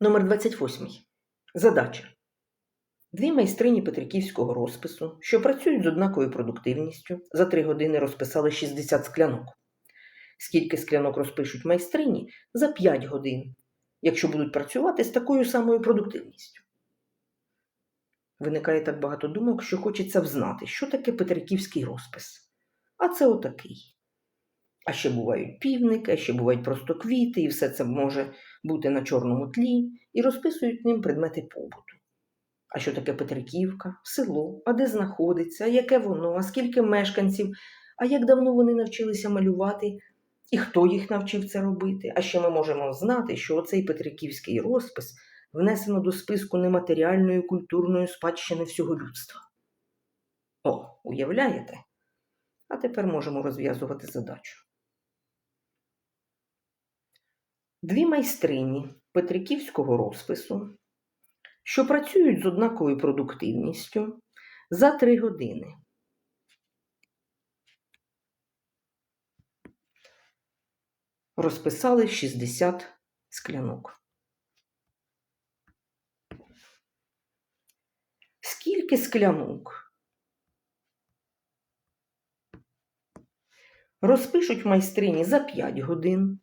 Номер 28. Задача. Дві майстрині Петриківського розпису, що працюють з однаковою продуктивністю, за три години розписали 60 склянок. Скільки склянок розпишуть майстрині за 5 годин, якщо будуть працювати з такою самою продуктивністю? Виникає так багато думок, що хочеться взнати, що таке Петриківський розпис. А це отакий. А ще бувають півники, а ще бувають просто квіти, і все це може бути на чорному тлі, і розписують ним предмети побуту. А що таке Петриківка, село, а де знаходиться, яке воно, а скільки мешканців, а як давно вони навчилися малювати, і хто їх навчив це робити? А ще ми можемо знати, що оцей Петриківський розпис внесено до списку нематеріальної культурної спадщини всього людства. О, уявляєте? А тепер можемо розв'язувати задачу. Дві майстрині Петриківського розпису, що працюють з однаковою продуктивністю за три години. Розписали 60 склянок. Скільки склянок розпишуть майстрині за 5 годин?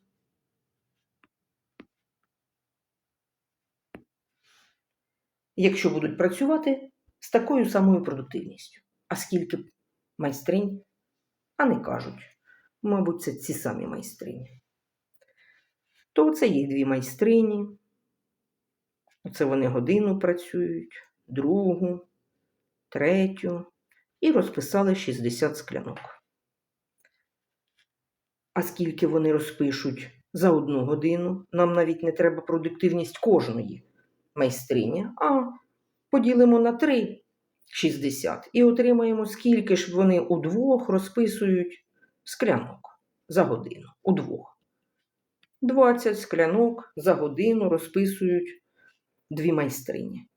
Якщо будуть працювати з такою самою продуктивністю. А скільки майстринь, а не кажуть, мабуть, це ці самі майстрині. То це їх дві майстрині. Оце вони годину працюють, другу, третю і розписали 60 склянок. А скільки вони розпишуть за одну годину, нам навіть не треба продуктивність кожної майстрині, а поділимо на 3 60 і отримаємо, скільки ж вони удвох розписують склянок за годину. Удвох. 20 склянок за годину розписують дві майстрині.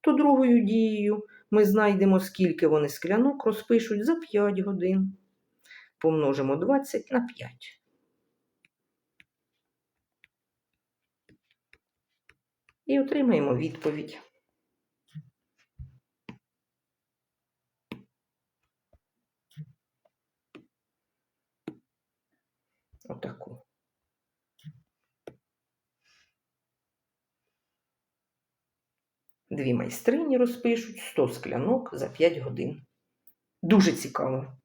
То другою дією ми знайдемо, скільки вони склянок розпишуть за 5 годин. Помножимо 20 на 5. І отримаємо відповідь. Отаку. Дві майстрині розпишуть 100 склянок за 5 годин. Дуже цікаво.